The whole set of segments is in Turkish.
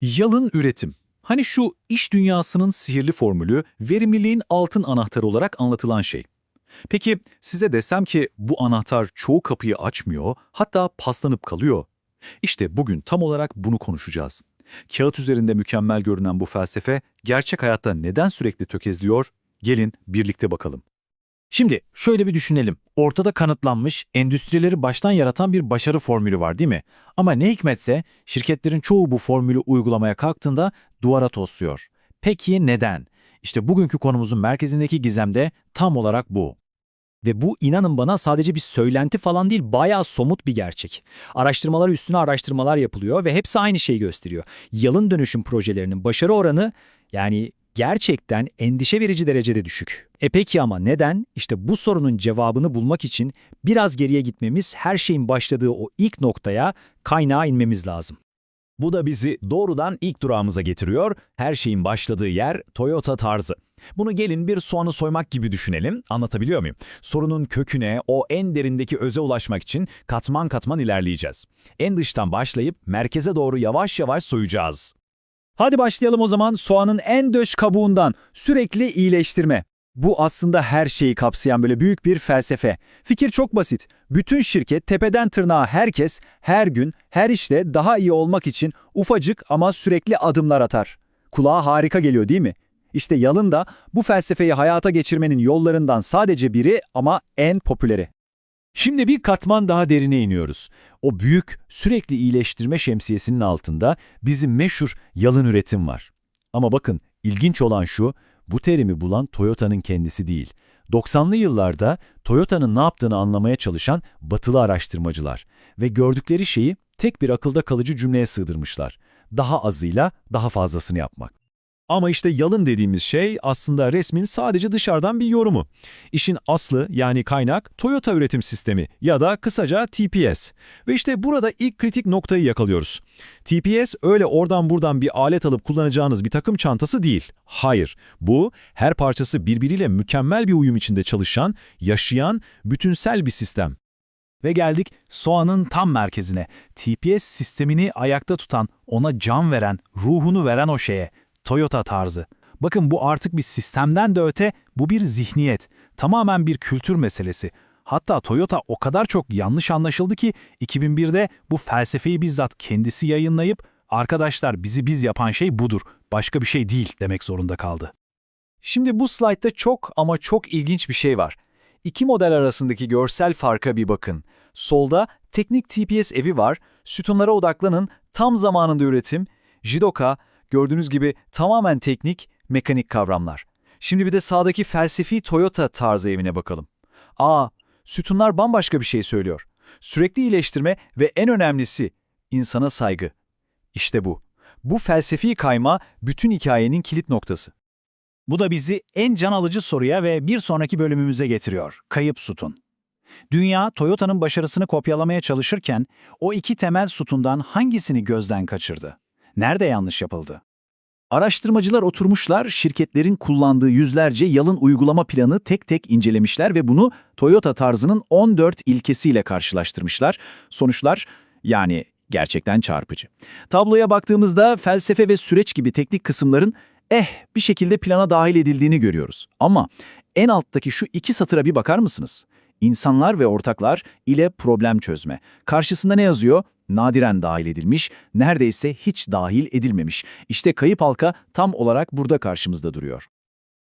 Yalın üretim. Hani şu iş dünyasının sihirli formülü, verimliliğin altın anahtarı olarak anlatılan şey. Peki size desem ki bu anahtar çoğu kapıyı açmıyor, hatta paslanıp kalıyor. İşte bugün tam olarak bunu konuşacağız. Kağıt üzerinde mükemmel görünen bu felsefe gerçek hayatta neden sürekli tökezliyor? Gelin birlikte bakalım. Şimdi şöyle bir düşünelim. Ortada kanıtlanmış, endüstrileri baştan yaratan bir başarı formülü var değil mi? Ama ne hikmetse şirketlerin çoğu bu formülü uygulamaya kalktığında duvara tosluyor. Peki neden? İşte bugünkü konumuzun merkezindeki gizem de tam olarak bu. Ve bu inanın bana sadece bir söylenti falan değil, bayağı somut bir gerçek. Araştırmalar üstüne araştırmalar yapılıyor ve hepsi aynı şeyi gösteriyor. Yalın dönüşüm projelerinin başarı oranı yani gerçekten endişe verici derecede düşük. E peki ama neden? İşte bu sorunun cevabını bulmak için biraz geriye gitmemiz, her şeyin başladığı o ilk noktaya, kaynağa inmemiz lazım. Bu da bizi doğrudan ilk durağımıza getiriyor. Her şeyin başladığı yer Toyota tarzı. Bunu gelin bir soğanı soymak gibi düşünelim. Anlatabiliyor muyum? Sorunun köküne, o en derindeki öze ulaşmak için katman katman ilerleyeceğiz. En dıştan başlayıp merkeze doğru yavaş yavaş soyacağız. Hadi başlayalım o zaman soğanın en döş kabuğundan sürekli iyileştirme. Bu aslında her şeyi kapsayan böyle büyük bir felsefe. Fikir çok basit. Bütün şirket tepeden tırnağa herkes her gün her işte daha iyi olmak için ufacık ama sürekli adımlar atar. Kulağa harika geliyor değil mi? İşte Yalın da bu felsefeyi hayata geçirmenin yollarından sadece biri ama en popüleri. Şimdi bir katman daha derine iniyoruz. O büyük, sürekli iyileştirme şemsiyesinin altında bizim meşhur yalın üretim var. Ama bakın, ilginç olan şu, bu terimi bulan Toyota'nın kendisi değil. 90'lı yıllarda Toyota'nın ne yaptığını anlamaya çalışan batılı araştırmacılar ve gördükleri şeyi tek bir akılda kalıcı cümleye sığdırmışlar. Daha azıyla daha fazlasını yapmak. Ama işte yalın dediğimiz şey aslında resmin sadece dışarıdan bir yorumu. İşin aslı yani kaynak Toyota üretim sistemi ya da kısaca TPS. Ve işte burada ilk kritik noktayı yakalıyoruz. TPS öyle oradan buradan bir alet alıp kullanacağınız bir takım çantası değil. Hayır, bu her parçası birbiriyle mükemmel bir uyum içinde çalışan, yaşayan, bütünsel bir sistem. Ve geldik soğanın tam merkezine. TPS sistemini ayakta tutan, ona can veren, ruhunu veren o şeye. Toyota tarzı. Bakın bu artık bir sistemden de öte, bu bir zihniyet. Tamamen bir kültür meselesi. Hatta Toyota o kadar çok yanlış anlaşıldı ki 2001'de bu felsefeyi bizzat kendisi yayınlayıp arkadaşlar bizi biz yapan şey budur, başka bir şey değil demek zorunda kaldı. Şimdi bu slaytta çok ama çok ilginç bir şey var. İki model arasındaki görsel farka bir bakın. Solda teknik TPS evi var, sütunlara odaklanın, tam zamanında üretim, Jidoka, gördüğünüz gibi tamamen teknik, mekanik kavramlar. Şimdi bir de sağdaki felsefi Toyota tarzı evine bakalım. Aa, sütunlar bambaşka bir şey söylüyor. Sürekli iyileştirme ve en önemlisi insana saygı. İşte bu. Bu felsefi kayma bütün hikayenin kilit noktası. Bu da bizi en can alıcı soruya ve bir sonraki bölümümüze getiriyor. Kayıp sütun. Dünya, Toyota'nın başarısını kopyalamaya çalışırken o iki temel sütundan hangisini gözden kaçırdı? Nerede yanlış yapıldı? Araştırmacılar oturmuşlar, şirketlerin kullandığı yüzlerce yalın uygulama planı tek tek incelemişler ve bunu Toyota tarzının 14 ilkesiyle karşılaştırmışlar. Sonuçlar yani gerçekten çarpıcı. Tabloya baktığımızda felsefe ve süreç gibi teknik kısımların eh bir şekilde plana dahil edildiğini görüyoruz. Ama en alttaki şu iki satıra bir bakar mısınız? İnsanlar ve ortaklar ile problem çözme. Karşısında ne yazıyor? Nadiren dahil edilmiş, neredeyse hiç dahil edilmemiş. İşte kayıp halka tam olarak burada karşımızda duruyor.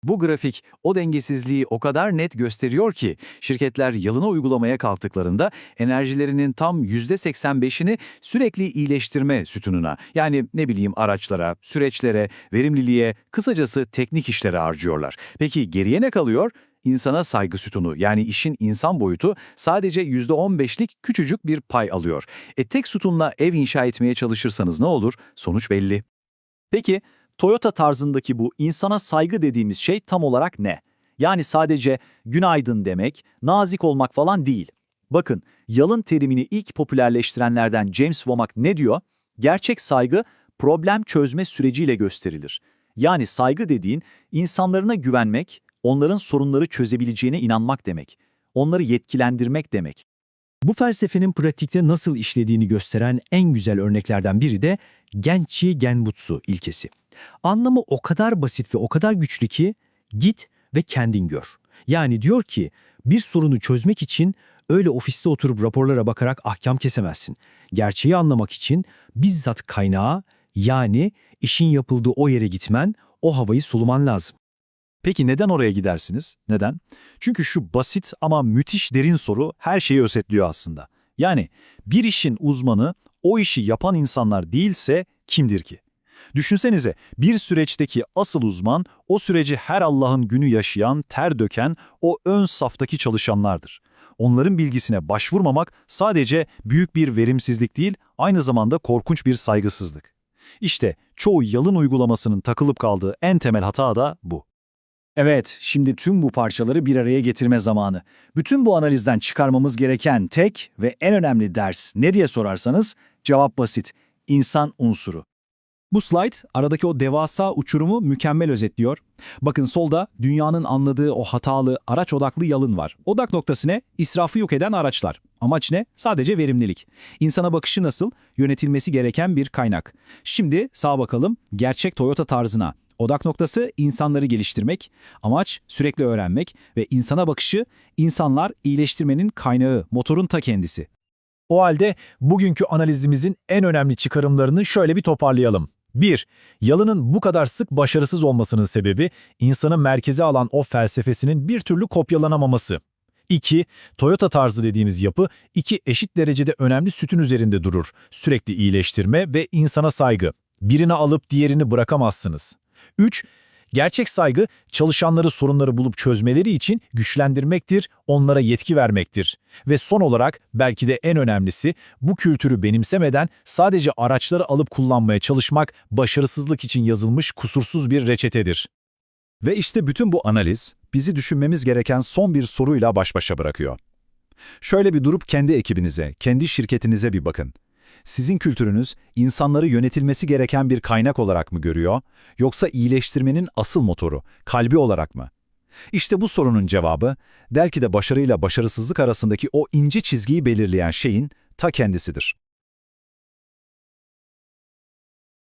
Bu grafik o dengesizliği o kadar net gösteriyor ki şirketler yalına uygulamaya kalktıklarında enerjilerinin tam %85'ini sürekli iyileştirme sütununa yani ne bileyim araçlara, süreçlere, verimliliğe, kısacası teknik işlere harcıyorlar. Peki geriye ne kalıyor? İnsana saygı sütunu yani işin insan boyutu sadece %15'lik küçücük bir pay alıyor. E tek sütunla ev inşa etmeye çalışırsanız ne olur? Sonuç belli. Peki Toyota tarzındaki bu insana saygı dediğimiz şey tam olarak ne? Yani sadece günaydın demek, nazik olmak falan değil. Bakın, yalın terimini ilk popülerleştirenlerden James Womack ne diyor? Gerçek saygı problem çözme süreciyle gösterilir. Yani saygı dediğin insanlarına güvenmek, onların sorunları çözebileceğine inanmak demek. Onları yetkilendirmek demek. Bu felsefenin pratikte nasıl işlediğini gösteren en güzel örneklerden biri de Genchi Genbutsu ilkesi. Anlamı o kadar basit ve o kadar güçlü ki git ve kendin gör. Yani diyor ki bir sorunu çözmek için öyle ofiste oturup raporlara bakarak ahkam kesemezsin. Gerçeği anlamak için bizzat kaynağa yani işin yapıldığı o yere gitmen, o havayı soluman lazım. Peki neden oraya gidersiniz? Neden? Çünkü şu basit ama müthiş derin soru her şeyi özetliyor aslında. Yani bir işin uzmanı o işi yapan insanlar değilse kimdir ki? Düşünsenize bir süreçteki asıl uzman o süreci her Allah'ın günü yaşayan, ter döken o ön saftaki çalışanlardır. Onların bilgisine başvurmamak sadece büyük bir verimsizlik değil, aynı zamanda korkunç bir saygısızlık. İşte çoğu yalın uygulamasının takılıp kaldığı en temel hata da bu. Evet, şimdi tüm bu parçaları bir araya getirme zamanı. Bütün bu analizden çıkarmamız gereken tek ve en önemli ders ne diye sorarsanız cevap basit. İnsan unsuru. Bu slide aradaki o devasa uçurumu mükemmel özetliyor. Bakın solda dünyanın anladığı o hatalı araç odaklı yalın var. Odak noktası ne? İsrafı yok eden araçlar. Amaç ne? Sadece verimlilik. İnsana bakışı nasıl? Yönetilmesi gereken bir kaynak. Şimdi sağa bakalım gerçek Toyota tarzına. Odak noktası insanları geliştirmek, amaç sürekli öğrenmek ve insana bakışı insanlar iyileştirmenin kaynağı, motorun ta kendisi. O halde bugünkü analizimizin en önemli çıkarımlarını şöyle bir toparlayalım. 1. Yalının bu kadar sık başarısız olmasının sebebi insanı merkeze alan o felsefesinin bir türlü kopyalanamaması. 2. Toyota tarzı dediğimiz yapı iki eşit derecede önemli sütun üzerinde durur. Sürekli iyileştirme ve insana saygı. Birini alıp diğerini bırakamazsınız. 3. Gerçek saygı çalışanları sorunları bulup çözmeleri için güçlendirmektir, onlara yetki vermektir. Ve son olarak belki de en önemlisi bu kültürü benimsemeden sadece araçları alıp kullanmaya çalışmak başarısızlık için yazılmış kusursuz bir reçetedir. Ve işte bütün bu analiz bizi düşünmemiz gereken son bir soruyla baş başa bırakıyor. Şöyle bir durup kendi ekibinize, kendi şirketinize bir bakın. Sizin kültürünüz insanları yönetilmesi gereken bir kaynak olarak mı görüyor, yoksa iyileştirmenin asıl motoru, kalbi olarak mı? İşte bu sorunun cevabı, belki de başarıyla başarısızlık arasındaki o ince çizgiyi belirleyen şeyin ta kendisidir.